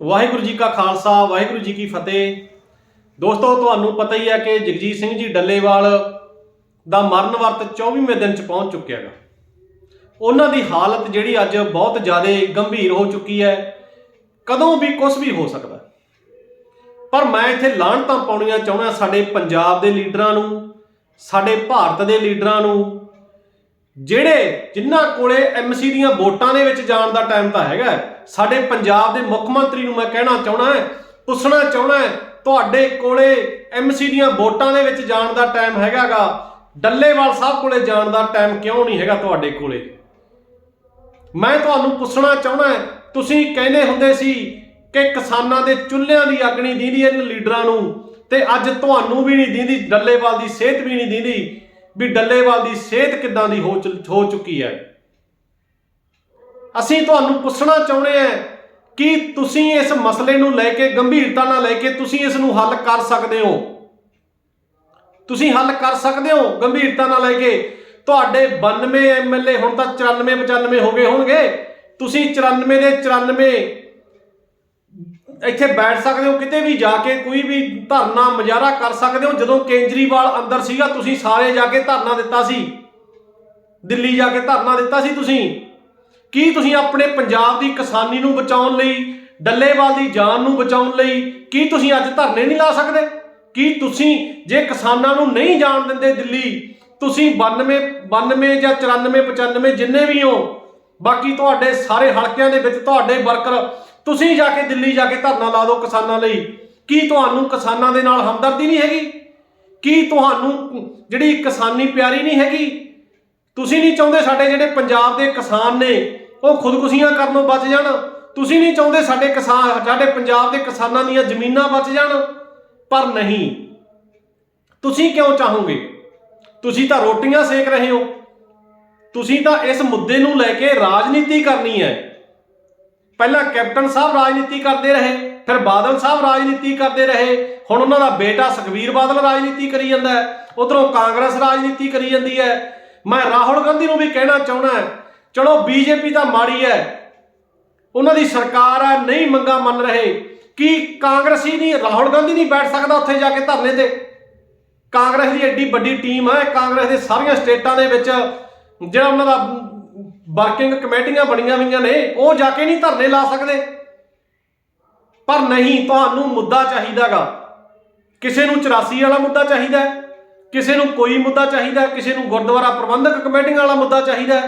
ਵਾਹਿਗੁਰੂ ਜੀ ਕਾ ਖਾਲਸਾ, ਵਾਹਿਗੁਰੂ ਜੀ ਕੀ ਫਤਿਹ। ਦੋਸਤੋ, ਤੁਹਾਨੂੰ ਪਤਾ ਹੀ ਹੈ ਕਿ ਜਗਜੀਤ ਸਿੰਘ ਜੀ ਡੱਲੇਵਾਲ ਦਾ ਮਰਨ ਵਰਤ 24ਵੇਂ ਦਿਨ ਚ ਪਹੁੰਚ ਚੁੱਕਿਆ ਹੈਗਾ। ਉਹਨਾਂ ਦੀ ਹਾਲਤ ਜਿਹੜੀ ਅੱਜ ਬਹੁਤ ਜ਼ਿਆਦਾ ਗੰਭੀਰ ਹੋ ਚੁੱਕੀ ਹੈ। ਕਦੋਂ ਵੀ ਕੁਝ ਵੀ ਹੋ ਸਕਦਾ ਪਰ ਮੈਂ ਇੱਥੇ ਲਾਹਣਤਾਂ ਪਾਉਣੀਆਂ ਚਾਹੁੰਦਾ ਸਾਡੇ ਪੰਜਾਬ ਦੇ ਲੀਡਰਾਂ ਨੂੰ, ਸਾਡੇ ਭਾਰਤ ਦੇ ਲੀਡਰਾਂ ਨੂੰ ਜਿਹੜੇ ਜਿਨ੍ਹਾਂ ਕੋਲੇ ਐਮਸੀ ਦੀਆਂ ਵੋਟਾਂ ਦੇ ਵਿੱਚ ਜਾਣ ਦਾ ਟਾਈਮ ਤਾਂ ਹੈਗਾ ਸਾਡੇ ਪੰਜਾਬ ਦੇ ਮੁੱਖ ਮੰਤਰੀ ਨੂੰ ਮੈਂ ਕਹਿਣਾ ਚਾਹਣਾ ਹੈ, ਪੁੱਛਣਾ ਚਾਹਣਾ ਹੈ, ਤੁਹਾਡੇ ਕੋਲੇ ਐਮਸੀ ਦੀਆਂ ਵੋਟਾਂ ਦੇ ਵਿੱਚ ਜਾਣ ਦਾ ਟਾਈਮ ਹੈਗਾਗਾ ਡੱਲੇਵਾਲ ਸਾਹਿਬ ਕੋਲੇ ਜਾਣ ਦਾ ਟਾਈਮ ਕਿਉਂ ਨਹੀਂ ਹੈਗਾ ਤੁਹਾਡੇ ਕੋਲੇ? ਮੈਂ ਤੁਹਾਨੂੰ ਪੁੱਛਣਾ ਚਾਹਣਾ ਹੈ, ਤੁਸੀਂ ਕਹਿੰਦੇ ਹੁੰਦੇ ਸੀ ਕਿ ਕਿਸਾਨਾਂ ਦੇ ਚੁੱਲ੍ਹਿਆਂ ਦੀ ਅੱਗ ਨਹੀਂ ਇਹਨਾਂ ਲੀਡਰਾਂ ਨੂੰ, ਤੇ ਅੱਜ ਤੁਹਾਨੂੰ ਵੀ ਨਹੀਂ ਦੀਂਦੀ, ਡੱਲੇਵਾਲ ਦੀ ਸਿਹਤ ਵੀ ਨਹੀਂ ਦੀਂਦੀ। ਵੀ ਡੱਲੇਵਾਲ ਦੀ ਸਿਹਤ ਕਿੱਦਾਂ ਦੀ ਹੋ ਚੁ- ਹੋ ਚੁੱਕੀ ਹੈ। ਅਸੀਂ ਤੁਹਾਨੂੰ ਪੁੱਛਣਾ ਚਾਹੁੰਦੇ ਹਾਂ ਕਿ ਤੁਸੀਂ ਇਸ ਮਸਲੇ ਨੂੰ ਲੈ ਕੇ, ਗੰਭੀਰਤਾ ਨਾਲ ਲੈ ਕੇ ਤੁਸੀਂ ਇਸ ਨੂੰ ਹੱਲ ਕਰ ਸਕਦੇ ਹੋ? ਤੁਸੀਂ ਹੱਲ ਕਰ ਸਕਦੇ ਹੋ ਗੰਭੀਰਤਾ ਨਾਲ ਲੈ ਕੇ? ਤੁਹਾਡੇ 92 ਐਮਐਲਏ ਹੁਣ ਤਾਂ 94 95 ਹੋ ਗਏ ਹੋਣਗੇ। ਤੁਸੀਂ 94 ਦੇ 94 ਇੱਥੇ ਬੈਠ ਸਕਦੇ ਹੋ, ਕਿਤੇ ਵੀ ਜਾ ਕੇ ਕੋਈ ਵੀ ਧਰਨਾ ਮੁਜ਼ਾਹਰਾ ਕਰ ਸਕਦੇ ਹੋ। ਜਦੋਂ ਕੇਜਰੀਵਾਲ ਅੰਦਰ ਸੀਗਾ, ਤੁਸੀਂ ਸਾਰੇ ਜਾ ਕੇ ਧਰਨਾ ਦਿੱਤਾ ਸੀ। ਦਿੱਲੀ ਜਾ ਕੇ ਧਰਨਾ ਦਿੱਤਾ ਸੀ ਤੁਸੀਂ। ਕੀ ਤੁਸੀਂ ਆਪਣੇ ਪੰਜਾਬ ਦੀ ਕਿਸਾਨੀ ਨੂੰ ਬਚਾਉਣ ਲਈ, ਡੱਲੇਵਾਲ ਦੀ ਜਾਨ ਨੂੰ ਬਚਾਉਣ ਲਈ, ਕੀ ਤੁਸੀਂ ਅੱਜ ਧਰਨੇ ਨਹੀਂ ਲਾ ਸਕਦੇ? ਕੀ ਤੁਸੀਂ ਜੇ ਕਿਸਾਨਾਂ ਨੂੰ ਨਹੀਂ ਜਾਣ ਦਿੰਦੇ ਦਿੱਲੀ, ਤੁਸੀਂ 92 92 ਜਾਂ 94 95 ਜਿੰਨੇ ਵੀ ਹੋ, ਬਾਕੀ ਤੁਹਾਡੇ ਸਾਰੇ ਹਲਕਿਆਂ ਦੇ ਵਿੱਚ ਤੁਹਾਡੇ ਵਰਕਰ ਤੁਸੀਂ ਜਾ ਕੇ ਦਿੱਲੀ ਜਾ ਕੇ ਧਰਨਾ ਲਾ ਦਿਓ ਕਿਸਾਨਾਂ ਲਈ। ਕੀ ਤੁਹਾਨੂੰ ਕਿਸਾਨਾਂ ਦੇ ਨਾਲ ਹਮਦਰਦੀ ਨਹੀਂ ਹੈਗੀ? ਕੀ ਤੁਹਾਨੂੰ ਜਿਹੜੀ ਕਿਸਾਨੀ ਪਿਆਰੀ ਨਹੀਂ ਹੈਗੀ? ਤੁਸੀਂ ਨਹੀਂ ਚਾਹੁੰਦੇ ਸਾਡੇ ਜਿਹੜੇ ਪੰਜਾਬ ਦੇ ਕਿਸਾਨ ਨੇ, ਉਹ ਖੁਦਕੁਸ਼ੀਆਂ ਕਰਨੋਂ ਬਚ ਜਾਣ। ਤੁਸੀਂ ਨਹੀਂ ਚਾਹੁੰਦੇ ਸਾਡੇ ਕਿਸਾਨ, ਸਾਡੇ ਪੰਜਾਬ ਦੇ ਕਿਸਾਨਾਂ ਦੀਆਂ ਜ਼ਮੀਨਾਂ ਬਚ ਜਾਣ। ਪਰ ਨਹੀਂ। ਤੁਸੀਂ ਕਿਉਂ ਚਾਹੋਗੇ? ਤੁਸੀਂ ਤਾਂ ਰੋਟੀਆਂ ਸੇਕ ਰਹੇ ਹੋ। ਤੁਸੀਂ ਤਾਂ ਇਸ ਮੁੱਦੇ ਨੂੰ ਲੈ ਕੇ ਰਾਜਨੀਤੀ ਕਰਨੀ ਹੈ। ਪਹਿਲਾਂ ਕੈਪਟਨ ਸਾਹਿਬ ਰਾਜਨੀਤੀ ਕਰਦੇ ਰਹੇ, ਫਿਰ ਬਾਦਲ ਸਾਹਿਬ ਰਾਜਨੀਤੀ ਕਰਦੇ ਰਹੇ। ਹੁਣ ਉਹਨਾਂ ਦਾ ਬੇਟਾ ਸੁਖਵੀਰ ਬਾਦਲ ਰਾਜਨੀਤੀ ਕਰੀ ਜਾਂਦਾ ਹੈ, ਉਧਰੋਂ ਕਾਂਗਰਸ ਰਾਜਨੀਤੀ ਕਰੀ ਜਾਂਦੀ ਹੈ। ਮੈਂ ਰਾਹੁਲ ਗਾਂਧੀ ਨੂੰ ਵੀ ਕਹਿਣਾ ਚਾਹਣਾ ਹੈ, ਚਲੋ ਬੀਜੇਪੀ ਤਾਂ ਮਾੜੀ ਹੈ, ਉਹਨਾਂ ਦੀ ਸਰਕਾਰ ਹੈ ਨਹੀਂ ਮੰਗਾ ਮੰਨ ਰਹੇ। ਕੀ ਕਾਂਗਰਸੀ ਨਹੀਂ, ਰਾਹੁਲ ਗਾਂਧੀ ਨਹੀਂ ਬੈਠ ਸਕਦਾ ਉੱਥੇ ਜਾ ਕੇ ਧਰਨੇ ਤੇ? ਕਾਂਗਰਸ ਦੀ ਐਡੀ ਵੱਡੀ ਟੀਮ ਹੈ ਕਾਂਗਰਸ ਦੇ ਸਾਰੀਆਂ ਸਟੇਟਾਂ ਦੇ ਵਿੱਚ, ਜਿਹੜਾ ਉਹਨਾਂ ਦਾ ਵਰਕਿੰਗ ਕਮੇਟੀਆਂ ਬਣੀਆਂ ਹੋਈਆਂ ਨੇ, ਉਹ ਜਾ ਕੇ ਨਹੀਂ ਧਰਨੇ ਲਾ ਸਕਦੇ। ਪਰ ਨਹੀਂ, ਤੁਹਾਨੂੰ ਮੁੱਦਾ ਚਾਹੀਦਾਗਾ। ਕਿਸੇ ਨੂੰ 84 ਵਾਲਾ ਮੁੱਦਾ ਚਾਹੀਦਾ ਹੈ, ਕਿਸੇ ਨੂੰ ਕੋਈ ਮੁੱਦਾ ਚਾਹੀਦਾ ਕਿਸੇ ਨੂੰ ਗੁਰਦੁਆਰਾ ਪ੍ਰਬੰਧਕ ਕਮੇਟੀਆਂ ਵਾਲਾ ਮੁੱਦਾ ਚਾਹੀਦਾ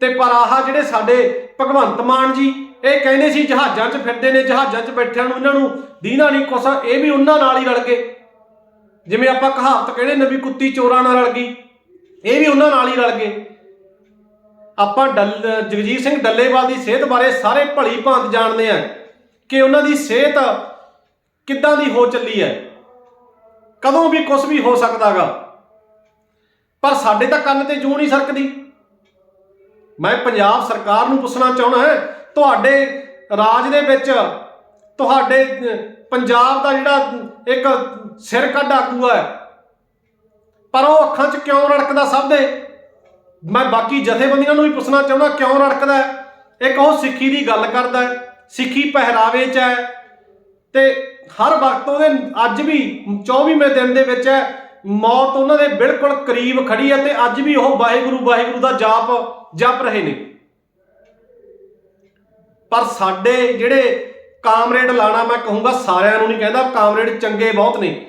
ਤੇ ਪਰ ਆਹ ਜਿਹੜੇ ਸਾਡੇ ਭਗਵੰਤ ਮਾਨ ਜੀ, ਇਹ ਕਹਿੰਦੇ ਸੀ ਜਹਾਜ਼ਾਂ 'ਚ ਫਿਰਦੇ ਨੇ, ਜਹਾਜ਼ਾਂ 'ਚ ਬੈਠਿਆਂ ਨੂੰ ਇਹਨਾਂ ਨੂੰ ਦੀਨਾ ਨਹੀਂ ਕੁਛ, ਇਹ ਵੀ ਉਹਨਾਂ ਨਾਲ ਹੀ ਰਲ ਗਏ। ਜਿਵੇਂ ਆਪਾਂ ਕਹਾਵਤ ਕਹਿੰਦੇ ਨੇ ਵੀ ਕੁੱਤੀ ਚੋਰਾਂ ਨਾਲ ਰਲ ਗਈ, ਇਹ ਵੀ ਉਹਨਾਂ ਨਾਲ ਹੀ ਰਲ ਗਏ। ਆਪਾਂ ਡੱਲ ਜਗਜੀਤ ਸਿੰਘ ਡੱਲੇਵਾਲ ਦੀ ਸਿਹਤ ਬਾਰੇ ਸਾਰੇ ਭਲੀ ਭਾਂਤ ਜਾਣਦੇ ਆ ਕਿ ਉਹਨਾਂ ਦੀ ਸਿਹਤ ਕਿੱਦਾਂ ਦੀ ਹੋ ਚੱਲੀ ਹੈ। ਕਦੋਂ ਵੀ ਕੁਝ ਵੀ ਹੋ ਸਕਦਾਗਾ। ਪਰ ਸਾਡੇ ਤਾਂ ਕੰਨ ਤੇ ਜੂ ਨਹੀਂ ਸਰਕਦੀ। ਮੈਂ ਪੰਜਾਬ ਸਰਕਾਰ ਨੂੰ ਪੁੱਛਣਾ ਚਾਹਣਾ ਹੈ ਤੁਹਾਡੇ ਰਾਜ ਦੇ ਵਿੱਚ ਤੁਹਾਡੇ ਅਹ, ਪੰਜਾਬ ਦਾ ਜਿਹੜਾ ਇੱਕ ਸਿਰ ਕੱਢ ਆਗੂ ਹੈ ਪਰ ਉਹ ਅੱਖਾਂ 'ਚ ਕਿਉਂ ਰੜਕਦਾ ਸਭ ਦੇ? ਮੈਂ ਬਾਕੀ ਜਥੇਬੰਦੀਆਂ ਨੂੰ ਵੀ ਪੁੱਛਣਾ ਚਾਹੁੰਦਾ, ਕਿਉਂ ਰੜਕਦਾ ਹੈ? ਇੱਕ ਉਹ ਸਿੱਖੀ ਦੀ ਗੱਲ ਕਰਦਾ ਹੈ, ਸਿੱਖੀ ਪਹਿਰਾਵੇ 'ਚ ਹੈ। ਤੇ ਹਰ ਵਕਤ ਉਹਦੇ ਅੱਜ ਵੀ 24ਵੇਂ ਦਿਨ ਦੇ ਵਿੱਚ ਹੈ, ਮੌਤ ਉਹਨਾਂ ਦੇ ਬਿਲਕੁਲ ਕਰੀਬ ਖੜੀ ਹੈ ਤੇ ਅੱਜ ਵੀ ਉਹ ਵਾਹਿਗੁਰੂ ਵਾਹਿਗੁਰੂ ਦਾ ਜਾਪ ਜਪ ਰਹੇ ਨੇ। ਪਰ ਸਾਡੇ ਜਿਹੜੇ ਕਾਮਰੇਡ ਲਾਣਾ, ਮੈਂ ਕਹੂੰਗਾ ਸਾਰਿਆਂ ਨੂੰ ਨਹੀਂ ਕਹਿੰਦਾ, ਕਾਮਰੇਡ ਚੰਗੇ ਬਹੁਤ ਨੇ।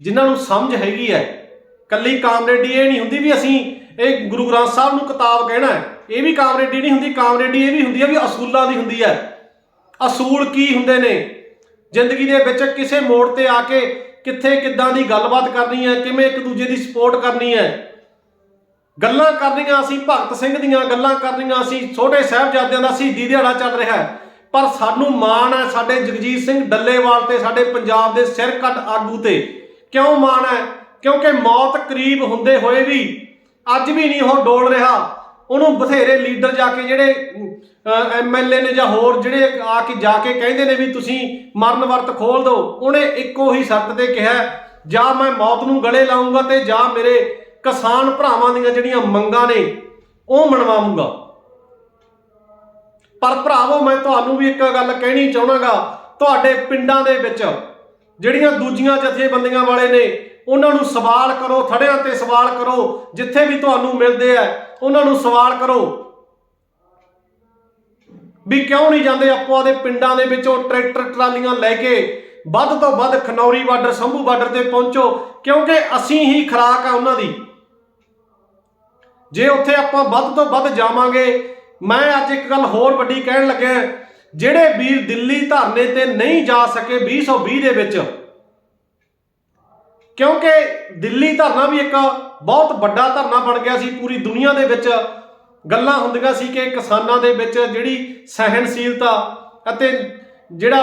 ਜਿਨ੍ਹਾਂ ਨੂੰ ਸਮਝ ਹੈਗੀ ਹੈ, ਕੱਲੀ ਕਾਮਰੇਡੀ ਇਹ ਨਹੀਂ ਹੁੰਦੀ ਵੀ ਅਸੀਂ ਇਹ ਗੁਰੂ ਗ੍ਰੰਥ ਸਾਹਿਬ ਨੂੰ ਕਿਤਾਬ ਕਹਿਣਾ ਇਹ ਵੀ ਕਾਮਰੇਡੀ ਨਹੀਂ ਹੁੰਦੀ ਕਾਮਰੇਡੀ ਇਹ ਵੀ ਹੁੰਦੀ ਹੈ ਵੀ ਅਸੂਲਾਂ ਦੀ ਹੁੰਦੀ ਹੈ। ਅਸੂਲ ਕੀ ਹੁੰਦੇ ਨੇ? ਜ਼ਿੰਦਗੀ ਦੇ ਵਿੱਚ ਕਿਸੇ ਮੋੜ ਤੇ ਆ ਕੇ ਕਿੱਥੇ ਕਿੱਦਾਂ ਦੀ ਗੱਲਬਾਤ ਕਰਨੀ ਹੈ, ਕਿਵੇਂ ਇੱਕ ਦੂਜੇ ਦੀ ਸਪੋਰਟ ਕਰਨੀ ਹੈ। ਗੱਲਾਂ ਕਰਨੀਆਂ ਅਸੀਂ ਭਗਤ ਸਿੰਘ ਦੀਆਂ, ਗੱਲਾਂ ਕਰਨੀਆਂ ਅਸੀਂ ਛੋਟੇ ਸਾਹਿਬਜ਼ਾਦਿਆਂ ਦਾ ਸ਼ਹੀਦੀ ਦਿਹਾੜਾ ਚੱਲ ਰਿਹਾ ਹੈ। ਪਰ ਸਾਨੂੰ ਮਾਣ ਹੈ ਸਾਡੇ ਜਗਜੀਤ ਸਿੰਘ ਡੱਲੇਵਾਲ ਤੇ, ਸਾਡੇ ਪੰਜਾਬ ਦੇ ਸਿਰ ਕੱਟ ਆਗੂ ਤੇ। ਕਿਉਂ ਮਾਣ ਹੈ? ਕਿਉਂਕਿ ਮੌਤ ਕਰੀਬ ਹੁੰਦੇ ਹੋਏ ਵੀ ਅੱਜ ਵੀ ਨਹੀਂ ਉਹ ਡੋਲ ਰਿਹਾ। ਉਹਨੂੰ ਬਥੇਰੇ ਲੀਡਰ ਜਾ ਕੇ ਜਿਹੜੇ ਐਮਐਲਏ ਨੇ ਜਾਂ ਹੋਰ ਜਿਹੜੇ ਆ ਕੇ ਜਾ ਕੇ ਕਹਿੰਦੇ ਨੇ ਵੀ ਤੁਸੀਂ ਮਰਨ ਵਰਤ ਖੋਲ ਦਿਓ, ਉਹਨੇ ਇੱਕੋ ਹੀ ਸ਼ਰਤ ਤੇ ਕਿਹਾ ਜਾਂ ਮੈਂ ਮੌਤ ਨੂੰ ਗਲੇ ਲਾਉਂਗਾ ਤੇ ਜਾਂ ਮੇਰੇ ਕਿਸਾਨ ਭਰਾਵਾਂ ਦੀਆਂ ਜਿਹੜੀਆਂ ਮੰਗਾਂ ਨੇ, ਉਹ ਮਨਵਾਉਂਗਾ ਪਰ ਭਰਾਵੋ, ਮੈਂ ਤੁਹਾਨੂੰ ਵੀ ਇੱਕ ਗੱਲ ਕਹਿਣੀ ਚਾਹਣਾਗਾ ਤੁਹਾਡੇ ਪਿੰਡਾਂ ਦੇ ਵਿੱਚ ਜਿਹੜੀਆਂ ਦੂਜੀਆਂ ਜਥੇਬੰਦੀਆਂ ਵਾਲੇ ਨੇ ਉਹਨਾਂ ਨੂੰ ਸਵਾਲ ਕਰੋ, ਥੜਿਆਂ ਤੇ ਸਵਾਲ ਕਰੋ, ਜਿੱਥੇ ਵੀ ਤੁਹਾਨੂੰ ਮਿਲਦੇ ਆ, ਉਹਨਾਂ ਨੂੰ ਸਵਾਲ ਕਰੋ। ਵੀ ਕਿਉਂ ਨਹੀਂ ਜਾਂਦੇ ਆਪਾਂ ਦੇ ਪਿੰਡਾਂ ਦੇ ਵਿੱਚੋਂ ਟਰੈਕਟਰ ਟਰਾਲੀਆਂ ਲੈ ਕੇ, ਵੱਧ ਤੋਂ ਵੱਧ ਖਨੌਰੀ ਬਾਰਡਰ, ਸੰਭੂ ਬਾਰਡਰ ਤੇ ਪਹੁੰਚੋ, ਕਿਉਂਕਿ ਅਸੀਂ ਹੀ ਖਰਾਕ ਆ ਉਹਨਾਂ ਦੀ। ਜੇ ਉੱਥੇ ਆਪਾਂ ਵੱਧ ਤੋਂ ਵੱਧ ਜਾਵਾਂਗੇ, ਮੈਂ ਅੱਜ ਇੱਕ ਗੱਲ ਹੋਰ ਵੱਡੀ ਕਹਿਣ ਲੱਗਿਆ, ਜਿਹੜੇ ਵੀਰ ਦਿੱਲੀ ਧਰਨੇ ਤੇ ਨਹੀਂ ਜਾ ਸਕੇ 2020 ਦੇ ਵਿੱਚ ਕਿਉਂਕਿ ਦਿੱਲੀ ਧਰਨਾ ਵੀ ਇੱਕ ਬਹੁਤ ਵੱਡਾ ਧਰਨਾ ਬਣ ਗਿਆ ਸੀ, ਪੂਰੀ ਦੁਨੀਆ ਦੇ ਵਿੱਚ ਗੱਲਾਂ ਹੁੰਦੀਆਂ ਸੀ ਕਿ ਕਿਸਾਨਾਂ ਦੇ ਵਿੱਚ ਜਿਹੜੀ ਸਹਿਣਸ਼ੀਲਤਾ ਅਤੇ ਜਿਹੜਾ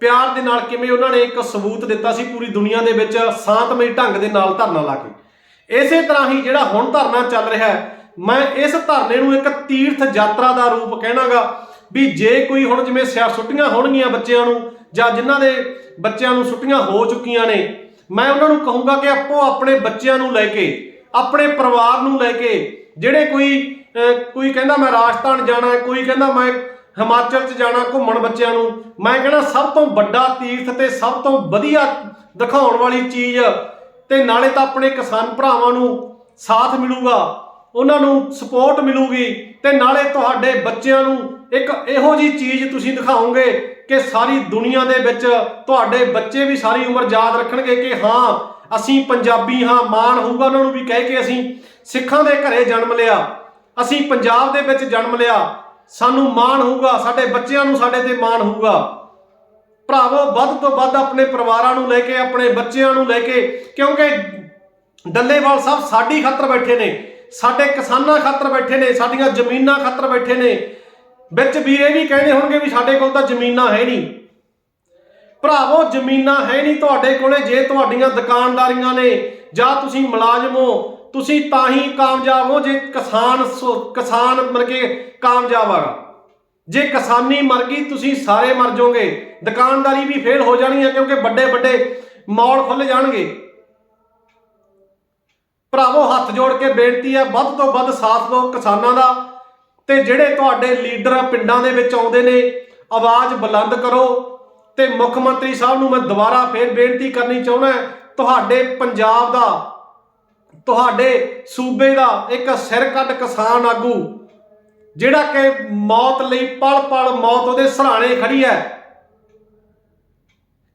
ਪਿਆਰ ਦੇ ਨਾਲ ਕਿਵੇਂ ਉਹਨਾਂ ਨੇ ਇੱਕ ਸਬੂਤ ਦਿੱਤਾ ਸੀ ਪੂਰੀ ਦੁਨੀਆ ਦੇ ਵਿੱਚ ਸ਼ਾਂਤਮਈ ਢੰਗ ਦੇ ਨਾਲ ਧਰਨਾ ਲਾ ਕੇ। ਇਸੇ ਤਰ੍ਹਾਂ ਹੀ ਜਿਹੜਾ ਹੁਣ ਧਰਨਾ ਚੱਲ ਰਿਹਾ ਹੈ, ਮੈਂ ਇਸ ਧਰਨੇ ਨੂੰ ਇੱਕ ਤੀਰਥ ਯਾਤਰਾ ਦਾ ਰੂਪ ਕਹਿਣਾਗਾ ਵੀ ਜੇ ਕੋਈ ਹੁਣ ਜਿਵੇਂ ਸਿਆ ਛੁੱਟੀਆਂ ਹੋਣਗੀਆਂ ਬੱਚਿਆਂ ਨੂੰ ਜਾਂ ਜਿਨ੍ਹਾਂ ਦੇ ਬੱਚਿਆਂ ਨੂੰ ਛੁੱਟੀਆਂ ਹੋ ਚੁੱਕੀਆਂ ਨੇ ਮੈਂ ਉਹਨਾਂ ਨੂੰ ਕਹੂੰਗਾ ਕਿ ਆਪੋ ਆਪਣੇ ਬੱਚਿਆਂ ਨੂੰ ਲੈ ਕੇ, ਆਪਣੇ ਪਰਿਵਾਰ ਨੂੰ ਲੈ ਕੇ, ਜਿਹੜੇ ਕੋਈ ਕੋਈ ਕਹਿੰਦਾ ਮੈਂ ਰਾਜਸਥਾਨ ਜਾਣਾ ਹੈ ਕੋਈ ਕਹਿੰਦਾ ਮੈਂ ਹਿਮਾਚਲ 'ਚ ਜਾਣਾ ਘੁੰਮਣ ਬੱਚਿਆਂ ਨੂੰ, ਮੈਂ ਕਹਿੰਦਾ ਸਭ ਤੋਂ ਵੱਡਾ ਤੀਰਥ ਤੇ ਸਭ ਤੋਂ ਵਧੀਆ ਦਿਖਾਉਣ ਵਾਲੀ ਚੀਜ਼ ਤੇ ਨਾਲੇ ਤਾਂ ਆਪਣੇ ਕਿਸਾਨ ਭਰਾਵਾਂ ਨੂੰ ਸਾਥ ਮਿਲੂਗਾ, ਉਹਨਾਂ ਨੂੰ ਸਪੋਰਟ ਮਿਲੂਗੀ ਤੇ ਨਾਲੇ ਤੁਹਾਡੇ ਬੱਚਿਆਂ ਨੂੰ ਇੱਕ ਇਹੋ ਜੀ ਚੀਜ਼ ਤੁਸੀਂ ਦਿਖਾਓਗੇ ਕਿ ਸਾਰੀ ਦੁਨੀਆ ਦੇ ਵਿੱਚ ਤੁਹਾਡੇ ਬੱਚੇ ਵੀ ਸਾਰੀ ਉਮਰ ਯਾਦ ਰੱਖਣਗੇ ਕਿ ਹਾਂ, ਅਸੀਂ ਪੰਜਾਬੀ ਹਾਂ, ਮਾਣ ਹੋਊਗਾ ਉਹਨਾਂ ਨੂੰ ਵੀ ਕਹਿ ਕੇ ਅਸੀਂ ਸਿੱਖਾਂ ਦੇ ਘਰੇ ਜਨਮ ਲਿਆ। ਅਸੀਂ ਪੰਜਾਬ ਦੇ ਵਿੱਚ ਜਨਮ ਲਿਆ। ਸਾਨੂੰ ਮਾਣ ਹੋਊਗਾ, ਸਾਡੇ ਬੱਚਿਆਂ ਨੂੰ ਸਾਡੇ ਤੇ ਮਾਣ ਹੋਊਗਾ। ਭਰਾਵੋ, ਵੱਧ ਤੋਂ ਵੱਧ ਆਪਣੇ ਪਰਿਵਾਰਾਂ ਨੂੰ ਲੈ ਕੇ, ਆਪਣੇ ਬੱਚਿਆਂ ਨੂੰ ਲੈ ਕੇ, ਕਿਉਂਕਿ ਡੱਲੇਵਾਲ ਸਾਹਿਬ ਸਾਡੀ ਖਾਤਰ ਬੈਠੇ ਨੇ, ਸਾਡੇ ਕਿਸਾਨਾਂ ਖਾਤਰ ਬੈਠੇ ਨੇ, ਸਾਡੀਆਂ ਜ਼ਮੀਨਾਂ ਖਾਤਰ ਬੈਠੇ ਨੇ ਵਿੱਚ ਵੀਰੇ ਵੀ ਕਹਿੰਦੇ ਹੋਣਗੇ ਵੀ ਸਾਡੇ ਕੋਲ ਤਾਂ ਜ਼ਮੀਨਾਂ ਹੈ ਨਹੀਂ। ਭਰਾਵੋ, ਜ਼ਮੀਨਾਂ ਹੈ ਨਹੀਂ ਤੁਹਾਡੇ ਕੋਲੇ, ਜੇ ਤੁਹਾਡੀਆਂ ਦੁਕਾਨਦਾਰੀਆਂ ਨੇ, ਜਾਂ ਤੁਸੀਂ ਮੁਲਾਜ਼ਮ ਹੋ, ਤੁਸੀਂ ਤਾਂ ਹੀ ਕਾਮਯਾਬ ਹੋ ਜੇ ਕਿਸਾਨ ਸੋ- ਕਿਸਾਨ ਮਰ ਕੇ ਕਾਮਯਾਬ ਆਗਾ ਜੇ ਕਿਸਾਨੀ ਮਰ ਗਈ, ਤੁਸੀਂ ਸਾਰੇ ਮਰ ਜਾਓਗੇ। ਦੁਕਾਨਦਾਰੀ ਵੀ ਫੇਲ ਹੋ ਜਾਣੀ ਹੈ ਕਿਉਂਕਿ ਵੱਡੇ ਵੱਡੇ ਮਾਲ ਖੁੱਲ ਜਾਣਗੇ। ਭਰਾਵੋ, ਹੱਥ ਜੋੜ ਕੇ ਬੇਨਤੀ ਹੈ ਵੱਧ ਤੋਂ ਵੱਧ ਸਾਥ ਦਿਓ ਕਿਸਾਨਾਂ ਦਾ। ਤੇ ਜਿਹੜੇ ਤੁਹਾਡੇ ਲੀਡਰ ਪਿੰਡਾਂ ਦੇ ਵਿੱਚ ਆਉਂਦੇ ਨੇ, ਆਵਾਜ਼ ਬੁਲੰਦ ਕਰੋ ਤੇ ਮੁੱਖ ਮੰਤਰੀ ਸਾਹਿਬ ਨੂੰ ਮੈਂ ਦੁਬਾਰਾ ਫੇਰ ਬੇਨਤੀ ਕਰਨੀ ਚਾਹੁੰਦਾ ਤੁਹਾਡੇ ਪੰਜਾਬ ਦਾ, ਤੁਹਾਡੇ ਸੂਬੇ ਦਾ ਇੱਕ ਸਿਰ ਕੱਢ ਕਿਸਾਨ ਆਗੂ, ਜਿਹੜਾ ਕਿ ਮੌਤ ਲਈ ਪਲ ਪਲ ਮੌਤ ਉਹਦੇ ਸਰਾਣੇ ਖੜੀ ਹੈ।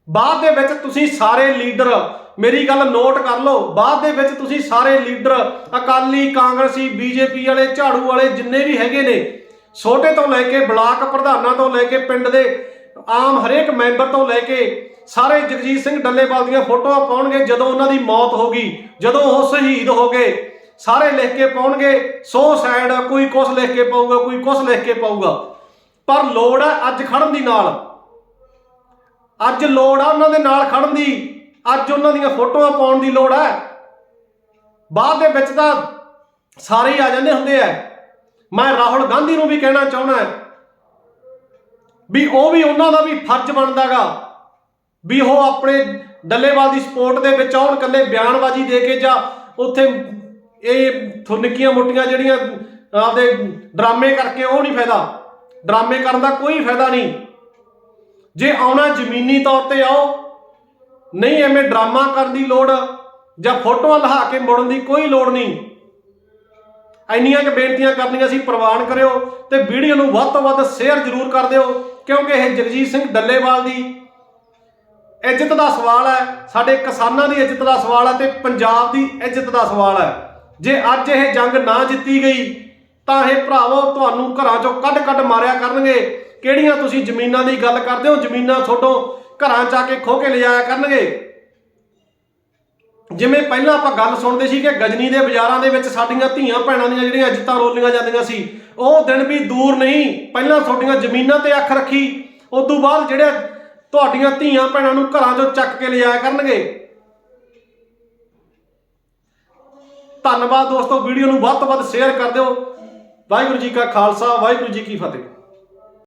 ਬਾਅਦ ਦੇ ਵਿੱਚ ਤੁਸੀਂ ਸਾਰੇ ਲੀਡਰ, ਮੇਰੀ ਗੱਲ ਨੋਟ ਕਰ ਲਓ, ਬਾਅਦ ਦੇ ਵਿੱਚ ਤੁਸੀਂ ਸਾਰੇ ਲੀਡਰ, ਅਕਾਲੀ, ਕਾਂਗਰਸੀ, ਬੀਜੇਪੀ ਵਾਲੇ, ਝਾੜੂ ਵਾਲੇ, ਜਿੰਨੇ ਵੀ ਹੈਗੇ ਨੇ, ਛੋਟੇ ਤੋਂ ਲੈ ਕੇ ਬਲਾਕ ਪ੍ਰਧਾਨਾਂ ਤੋਂ ਲੈ ਕੇ ਪਿੰਡ ਦੇ ਆਮ ਹਰੇਕ ਮੈਂਬਰ ਤੋਂ ਲੈ ਕੇ ਸਾਰੇ ਜਗਜੀਤ ਸਿੰਘ ਡੱਲੇਵਾਲ ਦੀਆਂ ਫੋਟੋਆਂ ਪਾਉਣਗੇ, ਜਦੋਂ ਉਹਨਾਂ ਦੀ ਮੌਤ ਹੋ ਗਈ, ਜਦੋਂ ਉਹ ਸ਼ਹੀਦ ਹੋ ਗਏ, ਸਾਰੇ ਲਿਖ ਕੇ ਪਾਉਣਗੇ, ਸੋ ਸੈਡ ਕੋਈ ਕੁਛ ਲਿਖ ਕੇ ਪਾਊਗਾ, ਕੋਈ ਕੁਛ ਲਿਖ ਕੇ ਪਾਊਗਾ। ਪਰ ਲੋੜ ਹੈ ਅੱਜ ਖੜਨ ਦੀ ਨਾਲ। ਅੱਜ ਲੋੜ ਆ ਉਹਨਾਂ ਦੇ ਨਾਲ ਖੜਨ ਦੀ। ਅੱਜ ਉਹਨਾਂ ਦੀਆਂ ਫੋਟੋਆਂ ਪਾਉਣ ਦੀ ਲੋੜ ਹੈ ਬਾਅਦ ਦੇ ਵਿੱਚ ਤਾਂ ਸਾਰੇ ਹੀ ਆ ਜਾਂਦੇ ਹੁੰਦੇ ਆ। ਮੈਂ ਰਾਹੁਲ ਗਾਂਧੀ ਨੂੰ ਵੀ ਕਹਿਣਾ ਚਾਹੁੰਦਾ ਵੀ ਉਹ ਵੀ ਉਹਨਾਂ ਦਾ ਵੀ ਫਰਜ਼ ਬਣਦਾਗਾ ਵੀ ਉਹ ਆਪਣੇ ਡੱਲੇਵਾਲ ਦੀ ਸਪੋਰਟ ਦੇ ਵਿੱਚ ਆਉਣ ਕੱਲੇ ਬਿਆਨਬਾਜ਼ੀ ਦੇ ਕੇ ਜਾਂ ਉੱਥੇ ਇਹ ਥੁਨਕੀਆਂ ਮੋਟੀਆਂ ਜਿਹੜੀਆਂ ਆਪਦੇ ਡਰਾਮੇ ਕਰਕੇ ਉਹ ਨਹੀਂ ਫਾਇਦਾ। ਡਰਾਮੇ ਕਰਨ ਦਾ ਕੋਈ ਫਾਇਦਾ ਨਹੀਂ। ਜੇ ਆਉਣਾ ਜ਼ਮੀਨੀ ਤੌਰ ਤੇ ਆਓ, ਨਹੀਂ ਐਵੇਂ ਡਰਾਮਾ ਕਰਨ ਦੀ ਲੋੜ ਜਾਂ ਫੋਟੋਆਂ ਲਹਾ ਕੇ ਮੁੜਨ ਦੀ ਕੋਈ ਲੋੜ ਨਹੀਂ। ਇੰਨੀਆਂ ਕਿ ਬੇਨਤੀਆਂ ਕਰਨੀਆਂ ਸੀ, ਪ੍ਰਵਾਨ ਕਰਿਓ ਤੇ ਵੀਡੀਓ ਨੂੰ ਵੱਧ ਤੋਂ ਵੱਧ ਸ਼ੇਅਰ ਜ਼ਰੂਰ ਕਰ ਦਿਓ, ਕਿਉਂਕਿ ਇਹ ਜਗਜੀਤ ਸਿੰਘ ਡੱਲੇਵਾਲ ਦੀ ਇੱਜ਼ਤ ਦਾ ਸਵਾਲ ਹੈ, ਸਾਡੇ ਕਿਸਾਨਾਂ ਦੀ ਇੱਜ਼ਤ ਦਾ ਸਵਾਲ ਹੈ ਤੇ ਪੰਜਾਬ ਦੀ ਇੱਜ਼ਤ ਦਾ ਸਵਾਲ ਹੈ। ਜੇ ਅੱਜ ਇਹ ਜੰਗ ਨਾ ਜਿੱਤੀ ਗਈ, ਤਾਂ ਇਹ ਭਰਾਵੋ ਤੁਹਾਨੂੰ ਘਰਾਂ ਚੋਂ ਕੱਢ-ਕੱਢ ਮਾਰਿਆ ਕਰਨਗੇ। ਕਿਹੜੀਆਂ ਤੁਸੀਂ ਜ਼ਮੀਨਾਂ ਦੀ ਗੱਲ ਕਰਦੇ ਹੋ? ਜ਼ਮੀਨਾਂ ਤੁਹਾਡੋਂ ਘਰਾਂ ਚ ਆ ਕੇ ਖੋ ਕੇ ਲਿਜਾਇਆ ਕਰਨਗੇ। ਜਿਵੇਂ ਪਹਿਲਾਂ ਆਪਾਂ ਗੱਲ ਸੁਣਦੇ ਸੀ ਕਿ ਗਜਨੀ ਦੇ ਬਾਜ਼ਾਰਾਂ ਦੇ ਵਿੱਚ ਸਾਡੀਆਂ ਧੀਆਂ ਭੈਣਾਂ ਦੀਆਂ ਜਿਹੜੀਆਂ ਇੱਜ਼ਤਾਂ ਰੋਲੀਆਂ ਜਾਂਦੀਆਂ ਸੀ, ਉਹ ਦਿਨ ਵੀ ਦੂਰ ਨਹੀਂ, ਪਹਿਲਾਂ ਤੁਹਾਡੀਆਂ ਜ਼ਮੀਨਾਂ ਤੇ ਅੱਖ ਰੱਖੀ ਉਸ ਤੋਂ ਬਾਅਦ ਜਿਹੜੇ ਤੁਹਾਡੀਆਂ ਧੀਆਂ ਭੈਣਾਂ ਨੂੰ ਘਰਾਂ ਚੋਂ ਚੱਕ ਕੇ ਲਿਜਾਇਆ ਕਰਨਗੇ। ਧੰਨਵਾਦ ਦੋਸਤੋ, ਵੀਡੀਓ ਨੂੰ ਵੱਧ ਤੋਂ ਵੱਧ ਸ਼ੇਅਰ ਕਰ ਦਿਓ। ਵਾਹਿਗੁਰੂ ਜੀ ਕਾ ਖਾਲਸਾ, ਵਾਹਿਗੁਰੂ ਜੀ ਕੀ ਫਤਿਹ।